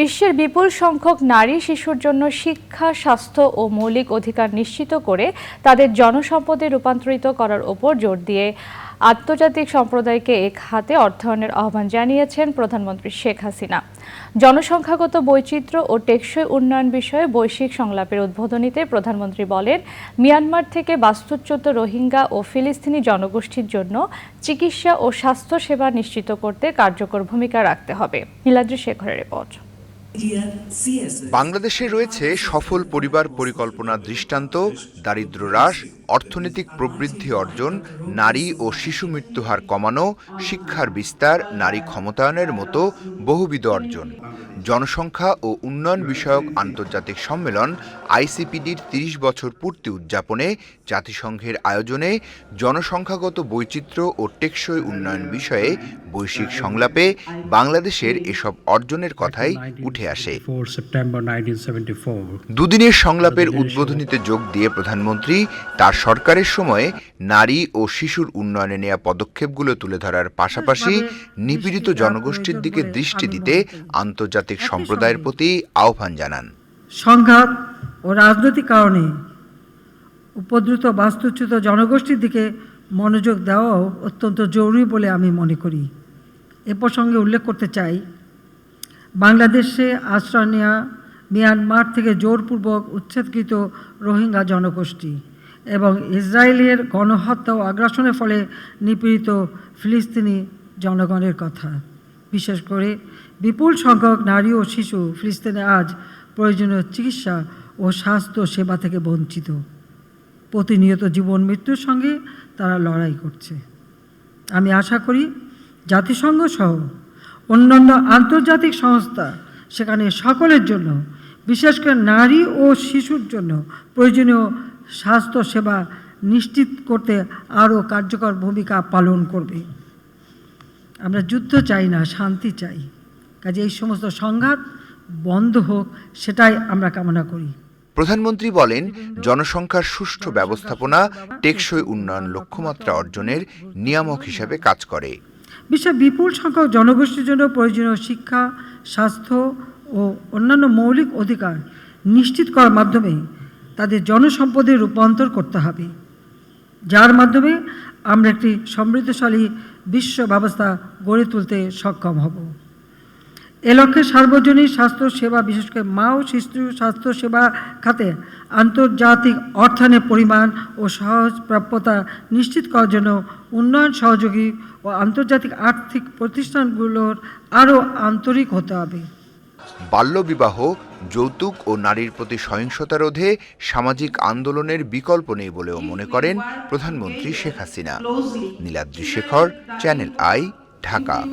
বিশ্বের বিপুল সংখ্যক নারী শিশুর জন্য শিক্ষা, স্বাস্থ্য ও মৌলিক অধিকার নিশ্চিত করে তাদের জনসম্পদে রূপান্তরিত করার ওপর জোর দিয়ে আন্তর্জাতিক সম্প্রদায়কে এক হাতে অর্থায়নের আহ্বান জানিয়েছেন প্রধানমন্ত্রী শেখ হাসিনা। জনসংখ্যাগত বৈচিত্র্য ও টেকসই উন্নয়ন বিষয়ে বৈশ্বিক সংলাপের উদ্বোধনীতে প্রধানমন্ত্রী বলেন, মিয়ানমার থেকে বাস্তুচ্যুত রোহিঙ্গা ও ফিলিস্তিনি জনগোষ্ঠীর জন্য চিকিৎসা ও স্বাস্থ্য সেবা নিশ্চিত করতে কার্যকর ভূমিকা রাখতে হবে। নীলাদ্রি শেখরের রিপোর্ট। বাংলাদেশে রয়েছে সফল পরিবার পরিকল্পনা দৃষ্টান্ত দারিদ্র হ্রাস অর্থনৈতিক প্রবৃদ্ধি অর্জন, নারী ও শিশু মৃত্যুহার কমানো, শিক্ষার বিস্তার, নারী ক্ষমতায়নের মতো বহুবিধ অর্জন। জনসংখ্যা ও উন্নয়ন বিষয়ক আন্তর্জাতিক সম্মেলন আইসিপিডির তিরিশ বছর পূর্তি উদযাপনে জাতিসংঘের আয়োজনে জনসংখ্যাগত বৈচিত্র্য ও টেকসই উন্নয়ন বিষয়ে বৈশ্বিক সংলাপে বাংলাদেশের এসব অর্জনের কথাই উঠে আসে। দুদিনের সংলাপের উদ্বোধনীতে যোগ দিয়ে প্রধানমন্ত্রী তার সরকারের সময়ে নারী ও শিশুর উন্নয়নে নেওয়া পদক্ষেপগুলো তুলে ধরার পাশাপাশি নিপীড়িত জনগোষ্ঠীর দিকে দৃষ্টি দিতে আন্তর্জাতিক সম্প্রদায়ের প্রতি আহ্বান জানান। সংঘাত ও রাজনৈতিক কারণে উপদ্রুত বাস্তুচ্যুত জনগোষ্ঠীর দিকে মনোযোগ দেওয়াও অত্যন্ত জরুরি বলে আমি মনে করি। এ প্রসঙ্গে উল্লেখ করতে চাই বাংলাদেশে আশ্রয় নেওয়া মিয়ানমার থেকে জোরপূর্বক উচ্ছেদকৃত রোহিঙ্গা জনগোষ্ঠী। এবং ইসরায়েলের গণহত্যা ও আগ্রাসনের ফলে নিপীড়িত ফিলিস্তিনি জনগণের কথা। বিশেষ করে বিপুল সংখ্যক নারী ও শিশু ফিলিস্তিনে আজ প্রয়োজনীয় চিকিৎসা ও স্বাস্থ্য সেবা থেকে বঞ্চিত। প্রতিনিয়ত জীবন মৃত্যুর সঙ্গে তারা লড়াই করছে। আমি আশা করি জাতিসংঘ সহ অন্যান্য আন্তর্জাতিক সংস্থা সেখানে সকলের জন্য, বিশেষ করে নারী ও শিশুর জন্য প্রয়োজনীয় স্বাস্থ্য সেবা নিশ্চিত করতে আরও কার্যকর ভূমিকা পালন করবে। আমরা যুদ্ধ চাই না শান্তি চাই। কাজে এই সমস্ত সংঘাত বন্ধ হোক সেটাই আমরা কামনা করি। প্রধানমন্ত্রী বলেন জনসংখ্যার সুষ্ঠু ব্যবস্থাপনা টেকসই উন্নয়ন লক্ষ্যমাত্রা অর্জনের নিয়ামক হিসেবে কাজ করে। বিশ্বের বিপুল সংখ্যক জনগোষ্ঠীর জন্য প্রয়োজনীয় শিক্ষা স্বাস্থ্য ও অন্যান্য মৌলিক অধিকার নিশ্চিত করার মাধ্যমে তাদের জনসম্পদে রূপান্তর করতে হবে। যার মাধ্যমে আমরা একটি সমৃদ্ধশালী বিশ্ব ব্যবস্থা গড়ে তুলতে সক্ষম হব। এ লক্ষ্যে সার্বজনীন স্বাস্থ্য সেবা বিশেষ করে মা ও শিশু স্বাস্থ্য সেবা খাতে আন্তর্জাতিক অর্থায়নের পরিমাণ ও সহজ প্রাপ্যতা নিশ্চিত করার জন্য উন্নয়ন, সহযোগী ও আন্তর্জাতিক আর্থিক প্রতিষ্ঠানগুলোর আরও আন্তরিক হতে হবে। বাল্যবিবাহ যৌতুক ও নারীর প্রতি সহিংসতা রোধে সামাজিক আন্দোলনের বিকল্প নেই বলেও মনে করেন প্রধানমন্ত্রী Sheikh Hasina. Niladri Shekhar channel I Dhaka